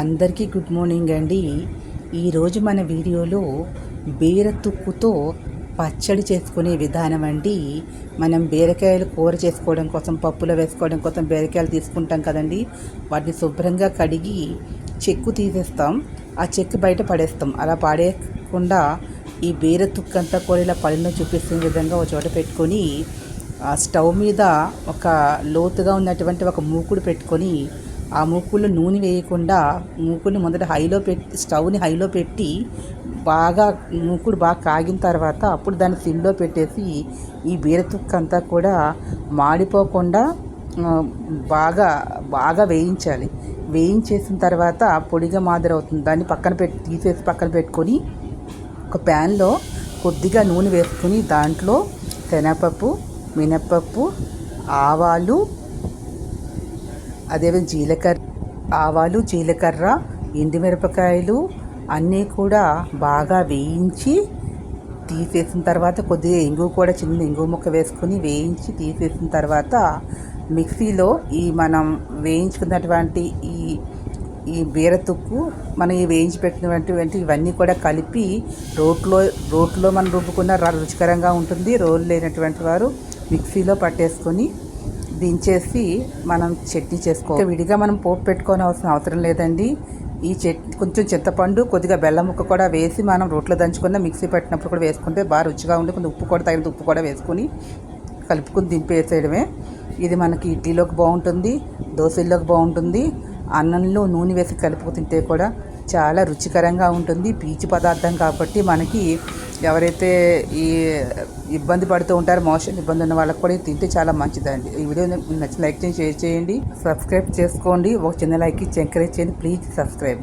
అందరికీ good morning అండి. ఈరోజు మన వీడియోలో బీరతుక్కుతో పచ్చడి చేసుకునే విధానం అండి. మనం బీరకాయలు కూర చేసుకోవడం కోసం పప్పులో వేసుకోవడం కోసం బీరకాయలు తీసుకుంటాం కదండి. వాటిని శుభ్రంగా కడిగి చెక్కు తీసేస్తాం. ఆ చెక్కు బయట పడేస్తాం. అలా పడేయకుండా ఈ బీర తుక్కంతా కూడా ఇలా పళ్ళలో చూపిస్తున్న విధంగా ఒక చోట పెట్టుకొని స్టవ్ మీద ఒక లోతుగా ఉన్నటువంటి ఒక మూకుడు పెట్టుకొని ఆ మూకుల్లో నూనె వేయకుండా మూకుడిని మొదట హైలో పెట్టి స్టవ్ని హైలో పెట్టి బాగా మూకుడు బాగా కాగిన తర్వాత అప్పుడు దాన్ని సిమ్లో పెట్టేసి ఈ బీరతుక్క అంతా కూడా మాడిపోకుండా బాగా బాగా వేయించాలి. వేయించేసిన తర్వాత పొడిగా మాదిరి అవుతుంది దాన్ని పక్కన పెట్టి తీసేసి పక్కన పెట్టుకొని ఒక ప్యాన్లో కొద్దిగా నూనె వేసుకొని దాంట్లో శనగపప్పు మినప్పప్పు ఆవాలు అదేవిధంగా జీలకర్ర ఆవాలు జీలకర్ర ఎండుమిరపకాయలు అన్నీ కూడా బాగా వేయించి తీసేసిన తర్వాత కొద్దిగా ఇంగు కూడా చిన్న ఇంగు ముక్క వేసుకొని వేయించి తీసేసిన తర్వాత మిక్సీలో ఈ మనం వేయించుకున్నటువంటి ఈ ఈ బీరతుక్కు మనం ఈ వేయించి పెట్టినటువంటి ఇవన్నీ కూడా కలిపి రోట్లో రోట్లో మనం రుబ్బుకున్న రుచికరంగా ఉంటుంది. రోలు లేనటువంటి వారు మిక్సీలో పట్టేసుకొని దించేసి మనం చట్నీ చేసుకో విడిగా మనం పోపు పెట్టుకోవాల్సిన అవసరం అవసరం లేదండి. ఈ చెట్ కొంచెం చింతపండు కొద్దిగా బెల్లం ముక్క కూడా వేసి మనం రోట్లో దంచుకున్న మిక్సీ పెట్టినప్పుడు కూడా వేసుకుంటే బాగా రుచిగా ఉండి కొంచెం ఉప్పు కూడా తగినంత ఉప్పు కూడా వేసుకుని కలుపుకుని దింపేసేయడమే. ఇది మనకి ఇడ్లీలోకి బాగుంటుంది దోశల్లోకి బాగుంటుంది. అన్నంలో నూనె వేసి కలుపుకు తింటే కూడా చాలా రుచికరంగా ఉంటుంది. పీచు పదార్థం కాబట్టి మనకి ఎవరైతే ఈ ఇబ్బంది పడుతూ ఉంటారో మోషన్ ఇబ్బంది ఉన్న వాళ్ళకి కూడా తింటే చాలా మంచిదండి. ఈ వీడియో నచ్చిన లైక్ చేయండి షేర్ చేయండి సబ్స్క్రైబ్ చేసుకోండి. ఒక చిన్న లైక్ ఇచ్చి ఎంకరేజ్ చేయండి. Please subscribe